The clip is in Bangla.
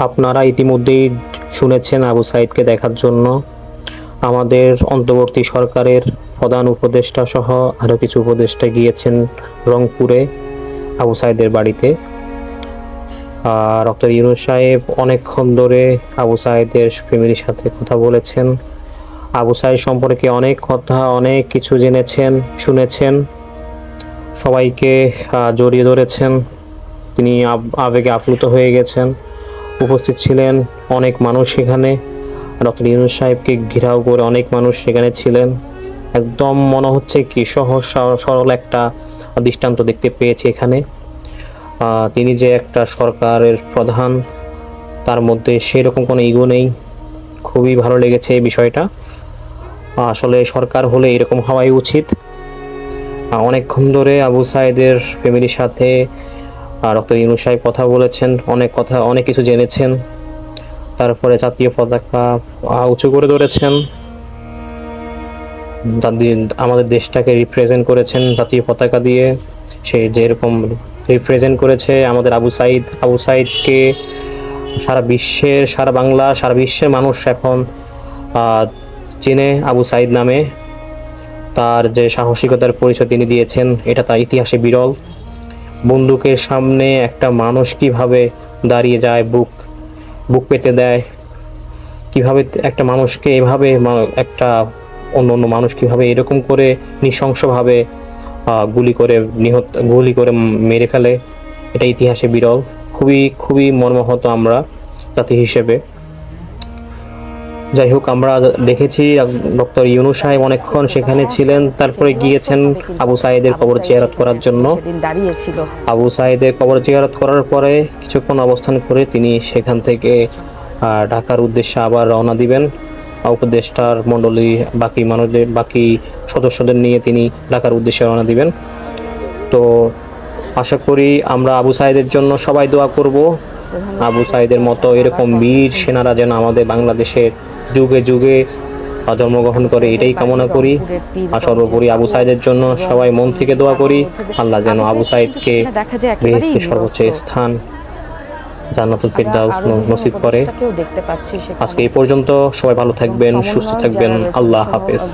আপনারা ইতিমধ্যেই শুনেছেন আবু সাইদকে দেখার জন্য। আমাদের অন্তর্বর্তী সরকারের প্রধান উপদেষ্টা সহ আরও কিছু উপদেষ্টা গিয়েছেন রংপুরে আবু সাইদের বাড়িতে। ডক্টর ইউনুস সাহেব অনেকক্ষণ ধরে আবু সাইদের ফ্যামিলির সাথে কথা বলেছেন। আবু সাইদ সম্পর্কে অনেক কথা, অনেক কিছু জেনেছেন, শুনেছেন। সবাইকে জড়িয়ে ধরেছেন। তিনি আব- আবেগে আপ্লুত হয়ে গেছেন। উপস্থিত ছিলেন অনেক মানুষ সেখানে। ডক্টর ইউনুস সাহেবকে ঘেরাও করে অনেক মানুষ সেখানে ছিলেন। একদম মনে হচ্ছে কি সহজ সরল একটা দৃষ্টান্ত দেখতে পেয়েছি এখানে। তিনি যে একটা সরকারের প্রধান, তার মধ্যে সেরকম কোনো ইগো নেই। খুবই ভালো লেগেছে এই বিষয়টা। আসলে সরকার হলে এরকম হওয়াই উচিত। অনেকক্ষণ ধরে আবু সাইদের ফ্যামিলির সাথে ডক্টর ইউনুস সাহেব কথা বলেছেন, অনেক কথা, অনেক কিছু জেনেছেন। তারপরে জাতীয় পতাকা উঁচু করে ধরেছেন। আমাদের দেশটাকে রিপ্রেজেন্ট করেছেন জাতীয় পতাকা দিয়ে। সে যেরকম রিপ্রেজেন্ট করেছে আমাদের আবু সাইদ। আবু সাইদকে সারা বিশ্বের, সারা বাংলা, সারা বিশ্বের মানুষ এখন চেনে আবু সাইদ নামে। তার যে সাহসিকতার পরিচয় তিনি দিয়েছেন, এটা তার ইতিহাসে বিরল। বন্দুকের সামনে একটা মানুষ কীভাবে দাঁড়িয়ে যায়, বুক বুক পেতে দেয়? কীভাবে একটা মানুষকে এভাবে একটা অন্য অন্য মানুষ কীভাবে এরকম করে নৃশংসভাবে গুলি করে নিহত, গুলি করে মেরে ফেলে? এটা ইতিহাসে বিরল। খুবই খুবই মর্মাহত আমরা জাতি হিসেবে। যাই হোক আমরা দেখেছি ডক্টর ইউনু সাহেব অনেকক্ষণ সেখানে ছিলেন তারপরে গিয়েছেন আবু সাইদের কবর জিয়ারত করার জন্য। দাঁড়িয়েছিল। আবু সাইদের কবর জিয়ারত করার পরে কিছুক্ষণ অবস্থান করে তিনি সেখান থেকে ঢাকার উদ্দেশ্যে আবার রওনা দিবেন। উপদেষ্টার মণ্ডলী বাকি মানুষদের বাকি সদস্যদের নিয়ে তিনি ঢাকার উদ্দেশ্যে রওনা দিবেন। তো আশা করি আমরা আবু সাইদের জন্য সবাই দোয়া করব। আবু সাইদের মতো এরকম বীর সেনারা যেন আমাদের বাংলাদেশের যুগে যুগে জন্মগ্রহণ করে এটাই কামনা করি। আর সর্বোপরি আবু সাইদের জন্য সবাই মন থেকে দোয়া করি। আল্লাহ যেন আবু সাইদকে বেহেস্তের সর্বোচ্চ স্থান, জান্নাতুল ফিরদাউস নসিব করে। আজকে এই পর্যন্ত সবাই ভালো থাকবেন, সুস্থ থাকবেন। আল্লাহ হাফেজ।